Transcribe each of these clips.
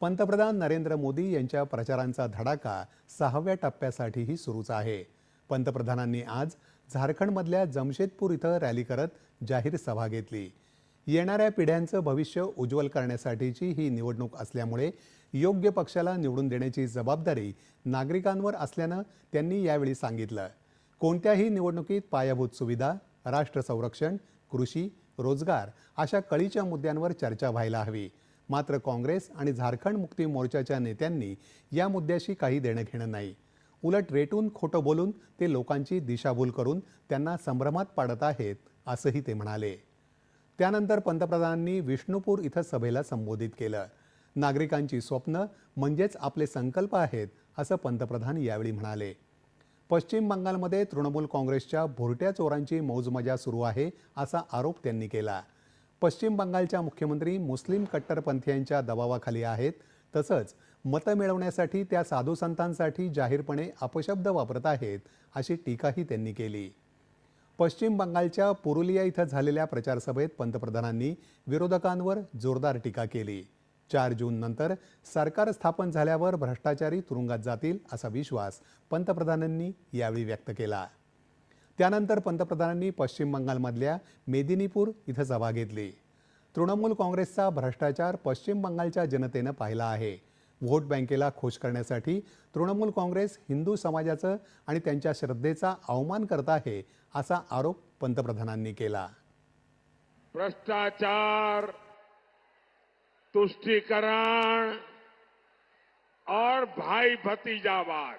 पंतप्रधान नरेंद्र मोदी यांच्या प्रचारांचा धडाका सहाव्या टप्प्यासाठीही सुरूच आहे. पंतप्रधानांनी आज झारखंडमधल्या जमशेदपूर इथं रॅली करत जाहीर सभा घेतली. येणाऱ्या पिढ्यांचं भविष्य उज्ज्वल करण्यासाठीची ही निवडणूक असल्यामुळे योग्य पक्षाला निवडून देण्याची जबाबदारी नागरिकांवर असल्यानं त्यांनी यावेळी सांगितलं. कोणत्याही निवडणुकीत पायाभूत सुविधा राष्ट्र संरक्षण कृषी रोजगार अशा कळीच्या मुद्द्यांवर चर्चा व्हायला हवी. मात्र काँग्रेस आणि झारखंड मुक्ती मोर्चाच्या नेत्यांनी या मुद्द्याशी काही देणं घेणं नाही. उलट रेटून खोटं बोलून ते लोकांची दिशाभूल करून त्यांना संभ्रमात पाडत आहेत असंही ते म्हणाले. त्यानंतर पंतप्रधानांनी विष्णुपूर इथं सभेला संबोधित केलं. नागरिकांची स्वप्न म्हणजेच आपले संकल्प आहेत असं पंतप्रधान यावेळी म्हणाले. पश्चिम बंगालमध्ये तृणमूल काँग्रेसच्या भुरट्या चोरांची मौजमजा सुरू आहे असा आरोप त्यांनी केला. पश्चिम बंगालच्या मुख्यमंत्री मुस्लिम कट्टरपंथीयांच्या दबावाखाली आहेत. तसंच मतं मिळवण्यासाठी त्या साधू संतांसाठी जाहीरपणे अपशब्द वापरत आहेत अशी टीकाही त्यांनी केली. पश्चिम बंगालच्या पुरुलिया इथं झालेल्या प्रचारसभेत पंतप्रधानांनी विरोधकांवर जोरदार टीका केली. चार जून नंतर सरकार स्थापन झाल्यावर भ्रष्टाचारी तुरुंगात जातील असा विश्वास पंतप्रधानांनी यावेळी व्यक्त केला. त्यानंतर पंतप्रधानांनी पश्चिम बंगालमधल्या मेदिनीपूर इथं सभा घेतली. तृणमूल काँग्रेसचा भ्रष्टाचार पश्चिम बंगालच्या जनतेनं पाहिला आहे. व्होट बँकेला खुश करण्यासाठी तृणमूल काँग्रेस हिंदू समाजाचं आणि त्यांच्या श्रद्धेचा अवमान करत आहे असा आरोप पंतप्रधानांनी केला. भ्रष्टाचार तुष्टीकरण और भाई भतीजावाद।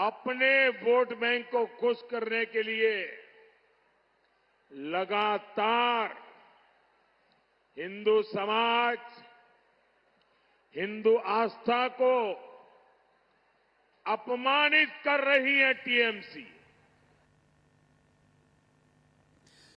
अपने वोट बैंक को खुश करने के लिए लगातार हिंदू समाज, हिंदू आस्था को अपमानित कर रही है टीएमसी।